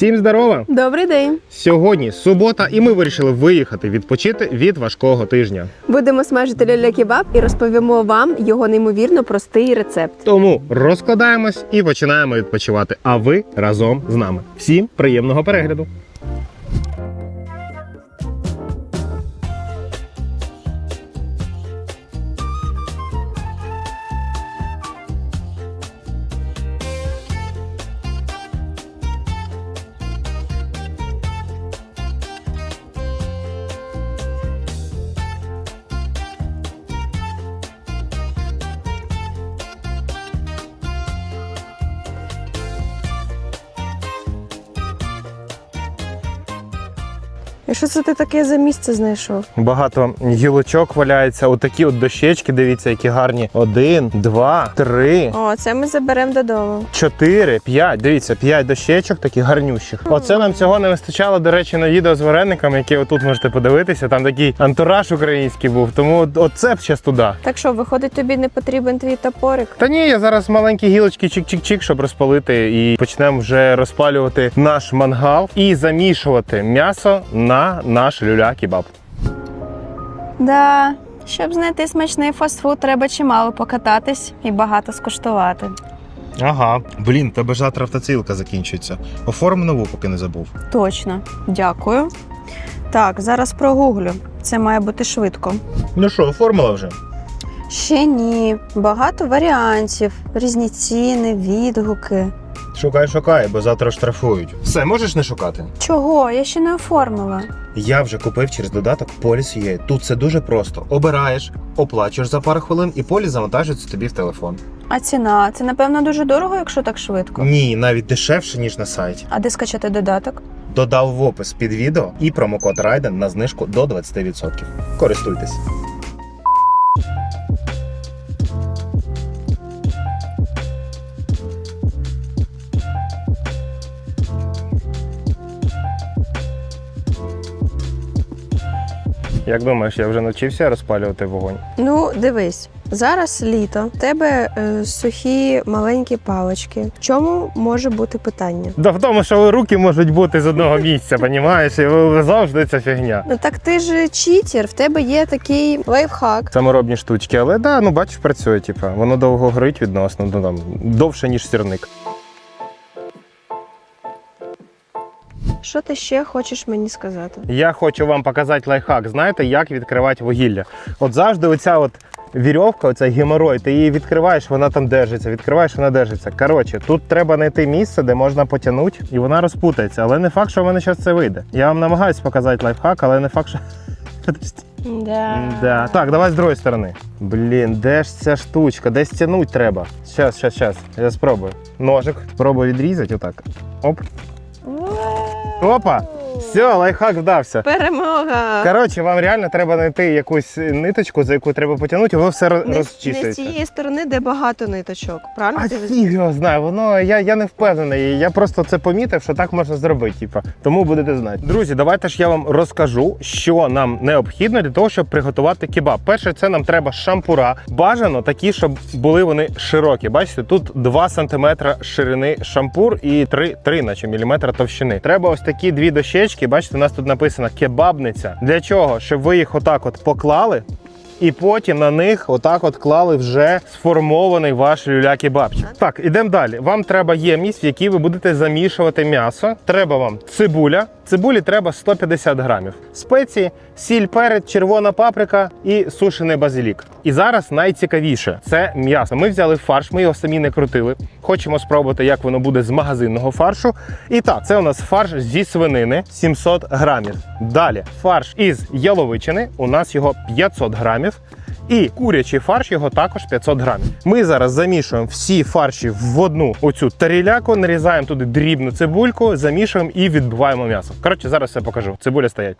Всім здорова! Добрий день. Сьогодні субота, і ми вирішили виїхати відпочити від важкого тижня. Будемо смажити ляля-кебаб і розповімо вам його неймовірно простий рецепт. Тому розкладаємось і починаємо відпочивати. А ви разом з нами. Всім приємного перегляду! Що це ти таке за місце знайшов? Багато гілочок валяється. Отакі от дощечки. Дивіться, які гарні. Один, два, три. О, це ми заберемо додому. Чотири, п'ять. Дивіться, п'ять дощечок таких гарнющих. Оце нам цього не вистачало, до речі, на відео з варениками, які отут можете подивитися. Там такий антураж український був. Тому оце б зараз туди. Так що, виходить, тобі не потрібен твій топорик? Та ні, я зараз маленькі гілочки чик-чик-чик, щоб розпалити, і почнемо вже розпалювати наш мангал і замішувати м'ясо на наш люля-кебаб. Да, щоб знайти смачний фастфуд, треба чимало покататись і багато скуштувати. Ага, блін, тебе ж завтра автоцілка закінчується. Оформ нову, поки не забув. Точно, дякую. Так, зараз прогуглю. Це має бути швидко. Ну що, оформила вже? Ще ні. Багато варіантів, різні ціни, відгуки. Шукай, шукай, бо завтра штрафують. Все, можеш не шукати. Чого? Я ще не оформила. Я вже купив через додаток Поліс UA. Тут це дуже просто. Обираєш, оплачуєш за пару хвилин, і поліс завантажується тобі в телефон. А ціна? Це напевно дуже дорого, якщо так швидко. Ні, навіть дешевше, ніж на сайті. А де скачати додаток? Додав в опис під відео і промокод Райден на знижку до 20%. Користуйтесь. Як думаєш, я вже навчився розпалювати вогонь? Ну, дивись, зараз літо. В тебе е, сухі маленькі палички. В чому може бути питання? Да в тому, що руки можуть бути з одного місця, понімаєш? І завжди ця фігня. Ну так ти ж читер, в тебе є такий лайфхак. Саморобні штучки, але да, ну бачиш, працює, типа, воно довго горить відносно, ну там довше, ніж сірник. Що ти ще хочеш мені сказати? Я хочу вам показати лайфхак. Знаєте, як відкривати вугілля? От завжди оця от вірьовка, оця геморой, ти її відкриваєш, вона там держиться, відкриваєш, вона держиться. Коротше, тут треба знайти місце, де можна потягнути, і вона розпутається. Але не факт, що в мене зараз це вийде. Я вам намагаюся показати лайфхак, але не факт, що. Да. Да. Так, давай з другої сторони. Блін, де ж ця штучка? Десь тягнуть треба. Щас, щас, щас. Я спробую. Ножик. Спробую відрізати отак. Оп. Опа! Все, лайфхак вдався. Перемога! Коротше, вам реально треба знайти якусь ниточку, за яку треба потягнути, і воно все роз- Не, з- не з цієї сторони, де багато ниточок. Правильно? А фіг його знає, воно я, я не впевнений. Я просто це помітив, що так можна зробити. Типа, тому будете знати. Друзі, давайте ж я вам розкажу, що нам необхідно для того, щоб приготувати кебаб. Перше, це нам треба шампура. Бажано такі, щоб були вони широкі. Бачите, тут 2 см ширини шампур і 3, 3 наче міліметра товщини. Треба ось такі дві дощечки. Бачите, у нас тут написано кебабниця. Для чого? Щоб ви їх отак от поклали. І потім на них отак от клали вже сформований ваш люля-кебабчик. Так, ідемо далі. Вам треба ємність, в якій ви будете замішувати м'ясо. Треба вам цибуля. Цибулі треба 150 грамів. Спеції, сіль, перець, червона паприка і сушений базилік. І зараз найцікавіше це м'ясо. Ми взяли фарш, ми його самі не крутили. Хочемо спробувати, як воно буде з магазинного фаршу. І так, це у нас фарш зі свинини 700 грамів. Далі фарш із яловичини. У нас його 500 грамів. І курячий фарш його також 500 грамів. Ми зараз замішуємо всі фарші в одну оцю таріляку, нарізаємо туди дрібну цибульку, замішуємо і відбиваємо м'ясо. Коротше, зараз все покажу. Цибуля стоять.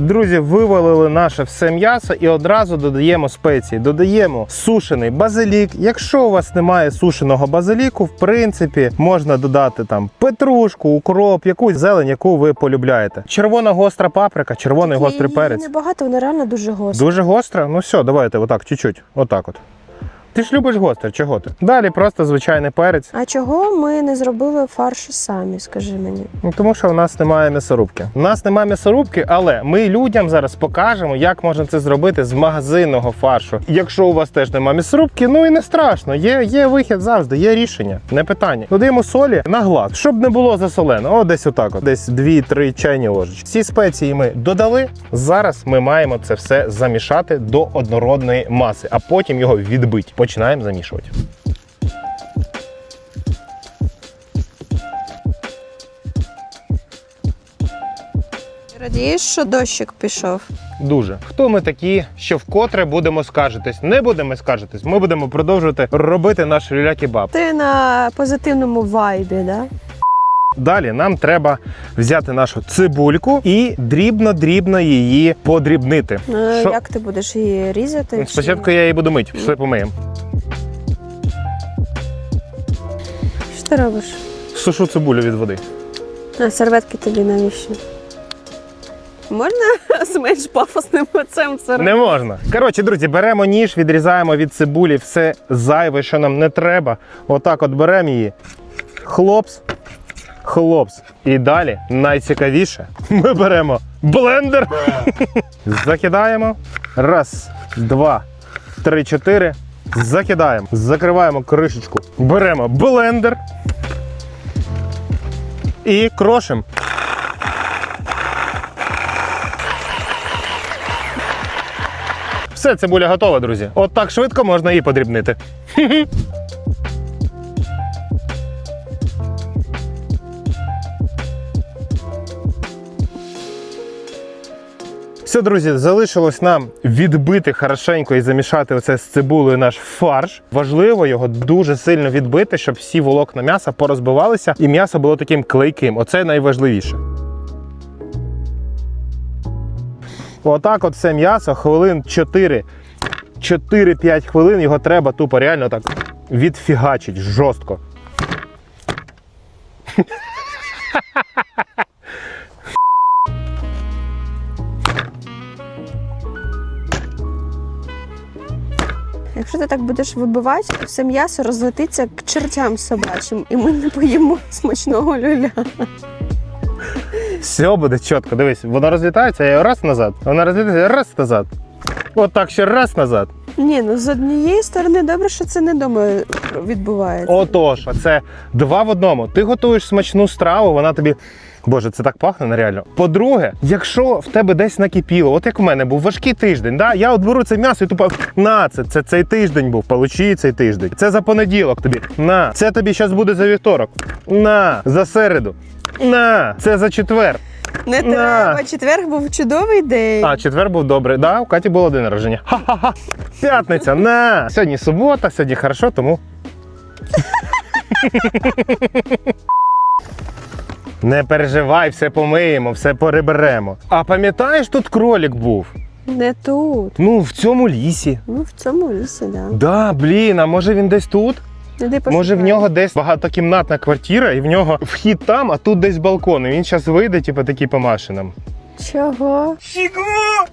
Друзі, вивалили наше все м'ясо і одразу додаємо спеції. Додаємо сушений базилік. Якщо у вас немає сушеного базиліку, в принципі, можна додати там петрушку, укроп, якусь зелень, яку ви полюбляєте. Червона гостра паприка, червоний гострий Її перець. Небагато, вона реально дуже гостра. Дуже гостра? Ну все, давайте отак, чуть-чуть. Отак от. Ти ж любиш гостре, чого ти? Далі просто звичайний перець. А чого ми не зробили фарш самі, скажи мені? Ну, тому що в нас немає м'ясорубки. У нас немає м'ясорубки, але ми людям зараз покажемо, як можна це зробити з магазинного фаршу. Якщо у вас теж немає м'ясорубки, ну і не страшно. Є, є вихід завжди, є рішення, не питання. Додаємо солі на глаз, щоб не було засолено. О, десь отак, от. десь 2-3 чайні ложечки. Всі спеції ми додали. Зараз ми маємо це все замішати до однородної маси, а потім його відбити. Починаємо замішувати. Радієш, що дощик пішов? Дуже. Хто ми такі, що вкотре будемо скаржитись? Не будемо скаржитись. Ми будемо продовжувати робити наш люля-кебаб. Ти на позитивному вайбі, да? Далі нам треба взяти нашу цибульку і дрібно-дрібно її подрібнити. Ну, Що- Як ти будеш її різати? Спочатку я її буду мити, все помиємо. Що ти робиш? Сушу цибулю від води. А серветки тобі навіщо? Можна з менш пафосним лицем це Не можна. Коротше, друзі, беремо ніж, відрізаємо від цибулі все зайве, що нам не треба. Отак от беремо її. Хлопс. Хлопс. І далі найцікавіше. Ми беремо блендер. Закидаємо. Раз, два, три, чотири. Закидаємо. Закриваємо кришечку. Беремо блендер. І крошимо. Все, цибуля готова, друзі. От так швидко можна її подрібнити. Все, друзі, залишилось нам відбити хорошенько і замішати оце з цибулею наш фарш. Важливо його дуже сильно відбити, щоб всі волокна м'яса порозбивалися і м'ясо було таким клейким. Оце найважливіше. Отак от все м'ясо хвилин 4. 4-5 хвилин його треба тупо реально так відфігачить жорстко. Ти так будеш вибивати, то все м'ясо розлетиться к чертям собачим, і ми не поїмо смачного люля. Все буде чітко. Дивись, воно розлітається, я раз назад, воно розлітається раз назад. От так ще раз назад. Ні, ну з однієї сторони добре, що це не дома відбувається. Отож, це два в одному. Ти готуєш смачну страву, вона тобі. Боже, це так пахне нереально. По-друге, якщо в тебе десь накипіло, от як в мене був важкий тиждень, да? я от беру це м'ясо і тупо на це, це цей тиждень був, получи цей тиждень. Це за понеділок тобі. На, це тобі зараз буде за вівторок. На, за середу. На, це за четвер. Не На. треба. Четверг був чудовий день. А, четвер був добрий. Да, у Каті було день народження. Ха-ха-ха. П'ятниця. На. Сьогодні субота, сьогодні хорошо, тому. Не переживай, все помиємо, все переберемо. А пам'ятаєш, тут кролік був? Не тут. Ну, в цьому лісі. Ну, в цьому лісі, да. Да, блін, а може він десь тут? Іди Може в нього десь багатокімнатна квартира, і в нього вхід там, а тут десь балкон. І він зараз вийде, типу, такий помаши нам. Чого?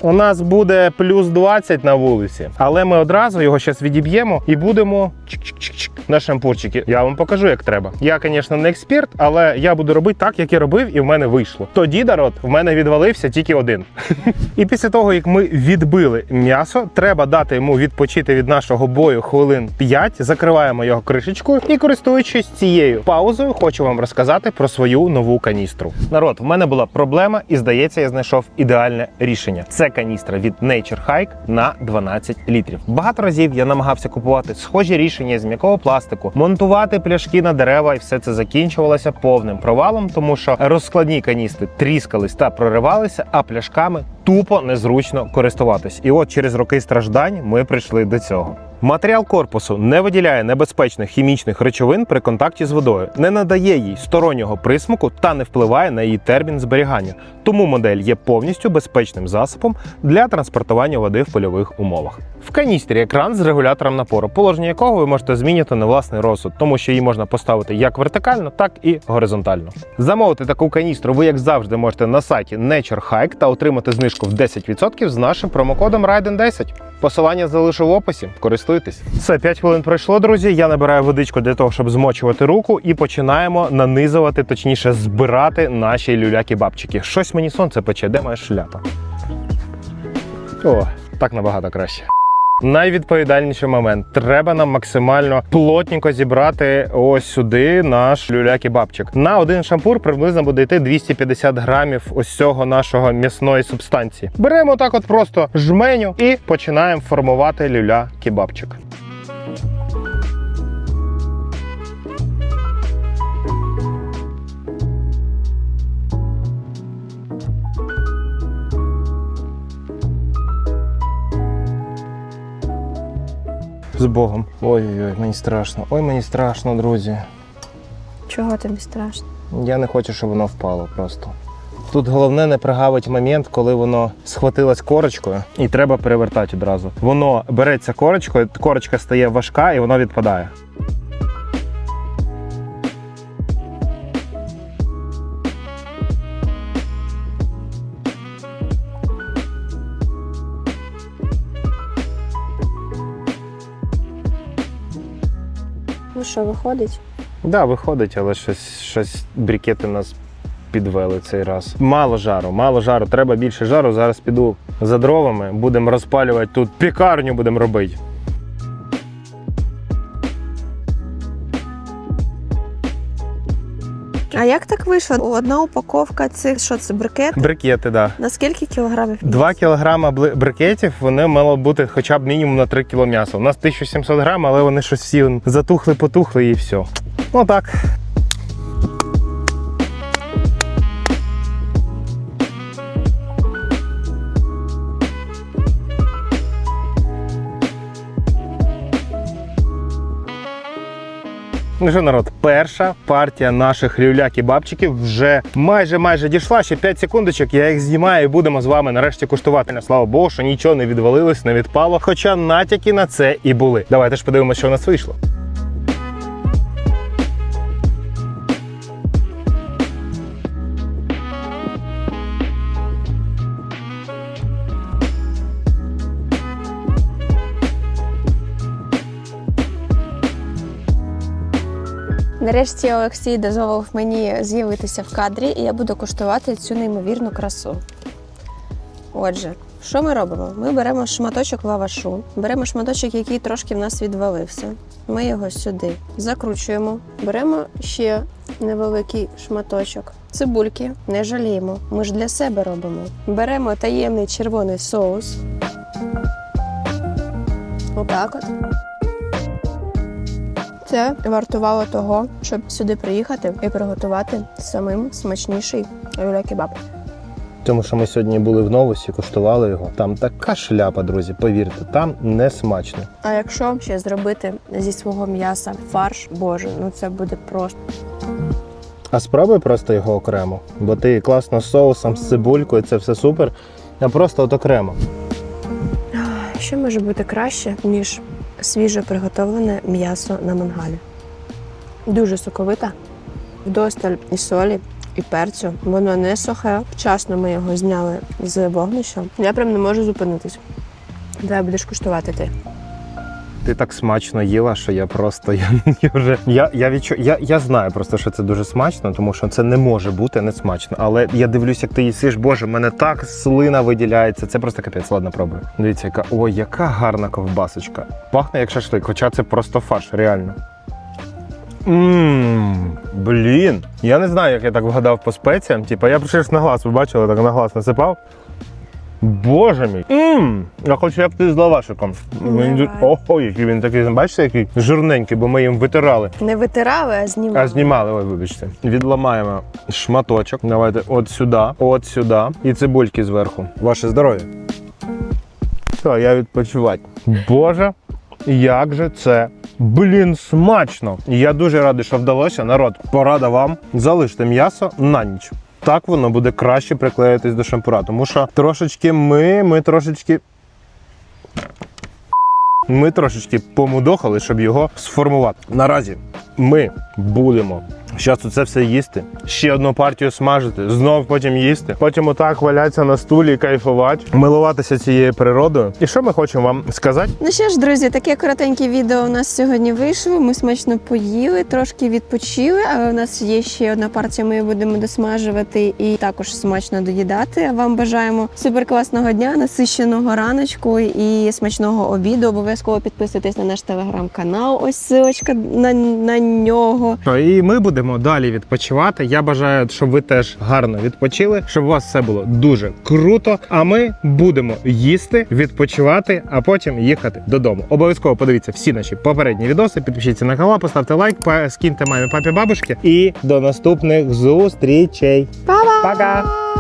У нас буде плюс 20 на вулиці, але ми одразу його зараз відіб'ємо і будемо чик-чик-чик-чик на шампурчики. Я вам покажу, як треба. Я, звісно, не експерт, але я буду робити так, як я робив, і в мене вийшло. Тоді народ в мене відвалився тільки один. І після того, як ми відбили м'ясо, треба дати йому відпочити від нашого бою хвилин 5. Закриваємо його кришечкою і, користуючись цією паузою, хочу вам розказати про свою нову каністру. Народ, в мене була проблема, і здається, я знайшов ідеальне рішення. Це каністра від Nature Hike на 12 літрів. Багато разів я намагався купувати схожі рішення з м'якого пластику, монтувати пляшки на дерева, і все це закінчувалося повним провалом, тому що розкладні каністри тріскались та проривалися, а пляшками тупо незручно користуватись. І от через роки страждань ми прийшли до цього. Матеріал корпусу не виділяє небезпечних хімічних речовин при контакті з водою, не надає їй стороннього присмаку та не впливає на її термін зберігання. тому модель є повністю безпечним засобом для транспортування води в польових умовах. В каністрі екран з регулятором напору, положення якого ви можете змінювати на власний розсуд, тому що її можна поставити як вертикально, так і горизонтально. Замовити таку каністру ви, як завжди, можете на сайті Nature Hike та отримати знижку в 10% з нашим промокодом RIDEN10. Посилання залишу в описі. Користуйтесь. Все, 5 хвилин пройшло, друзі. Я набираю водичку для того, щоб змочувати руку, і починаємо нанизувати, точніше, збирати наші люляки-бабчики. Щось мені сонце пече, де моя шляпа? О, так набагато краще. Найвідповідальніший момент. Треба нам максимально плотненько зібрати ось сюди наш люляк-бабчик. На один шампур приблизно буде йти 250 грамів ось цього нашого м'ясної субстанції. Беремо так, от просто жменю і починаємо формувати люля-кебабчик. З Богом. Ой-ой-ой, мені страшно. Ой, мені страшно, друзі. Чого тобі страшно? Я не хочу, щоб воно впало просто. Тут головне не пригавить момент, коли воно схватилось корочкою, і треба перевертати одразу. Воно береться корочкою, корочка стає важка і воно відпадає. Виходить? Да, виходить, але щось, щось брікети нас підвели цей раз. Мало жару, мало жару, треба більше жару. Зараз піду за дровами, будемо розпалювати тут пікарню будемо робити. Як так вийшло? Одна упаковка цих, що це брикети? Брикети. Да. На скільки кілограмів? 2 кілограма брикетів вони мало бути хоча б мінімум на 3 кіло м'яса. У нас 1700 грам, але вони щось всі затухли, потухли і все. Ну так. Ну що, народ, перша партія наших люляк і бабчиків вже майже майже дійшла. Ще 5 секундочок. Я їх знімаю і будемо з вами нарешті куштувати. Слава Богу, що нічого не відвалилось, не відпало. Хоча натяки на це і були. Давайте ж подивимося, що у нас вийшло. Нарешті Олексій дозволив мені з'явитися в кадрі, і я буду куштувати цю неймовірну красу. Отже, що ми робимо? Ми беремо шматочок лавашу, беремо шматочок, який трошки в нас відвалився. Ми його сюди закручуємо, беремо ще невеликий шматочок. Цибульки не жаліємо. Ми ж для себе робимо. Беремо таємний червоний соус. Отак от. Це вартувало того, щоб сюди приїхати і приготувати самим смачніший люля-кебаб. Тому що ми сьогодні були в новості, куштували його. Там така шляпа, друзі. Повірте, там не смачно. А якщо ще зробити зі свого м'яса фарш, боже, ну це буде просто. А спробуй просто його окремо, бо ти класно з соусом, з цибулькою, це все супер. А просто от окремо. Що може бути краще, ніж свіже приготовлене м'ясо на мангалі? Дуже соковита, вдосталь і солі, і перцю. Воно не сухе. Вчасно ми його зняли з вогнища. Я прям не можу зупинитись. Давай будеш куштувати ти. Ти так смачно їла, що я просто я, я вже я, я відчу, я, я знаю просто, що це дуже смачно, тому що це не може бути не смачно. Але я дивлюсь, як ти їсиш, боже, в мене так слина виділяється. Це просто капець. Ладно, пробую. Дивіться, яка ой, яка гарна ковбасочка. Пахне як шашлик, хоча це просто фарш, реально. Ммм, блін. Я не знаю, як я так вгадав по спеціям. Типа я щось на глаз, ви бачили, так на глаз насипав. Боже мій. Ммм, я хочу як ти з лавашиком. Він. Ого, який він такий, бачите, який жирненький, бо ми їм витирали. Не витирали, а знімали. А знімали, ой, вибачте. Відламаємо шматочок. Давайте от сюди, от сюди. І цибульки зверху. Ваше здоров'я. Все, я відпочивати. Боже, як же це. Блін, смачно! Я дуже радий, що вдалося. Народ, порада вам. Залиште м'ясо на ніч. Так воно буде краще приклеїтись до шампура. Тому що трошечки ми, ми трошечки. Ми трошечки помудохали, щоб його сформувати. Наразі ми будемо зараз це все їсти, ще одну партію смажити, знов потім їсти. Потім отак валятися на стулі кайфувати, милуватися цією природою. І що ми хочемо вам сказати? Ну що ж, друзі, таке коротеньке відео у нас сьогодні вийшло. Ми смачно поїли, трошки відпочили. Але у нас є ще одна партія. Ми її будемо досмажувати і також смачно доїдати. Вам бажаємо суперкласного дня, насищеного раночку і смачного обіду. Обов'язково підписуйтесь на наш телеграм-канал. Ось силочка на, на нього. І ми будемо далі відпочивати. Я бажаю, щоб ви теж гарно відпочили, щоб у вас все було дуже круто. А ми будемо їсти, відпочивати, а потім їхати додому. Обов'язково подивіться всі наші попередні відоси. Підпишіться на канал, поставте лайк, скиньте мамі, папі, бабушки. І до наступних зустрічей. Па-па! Пока!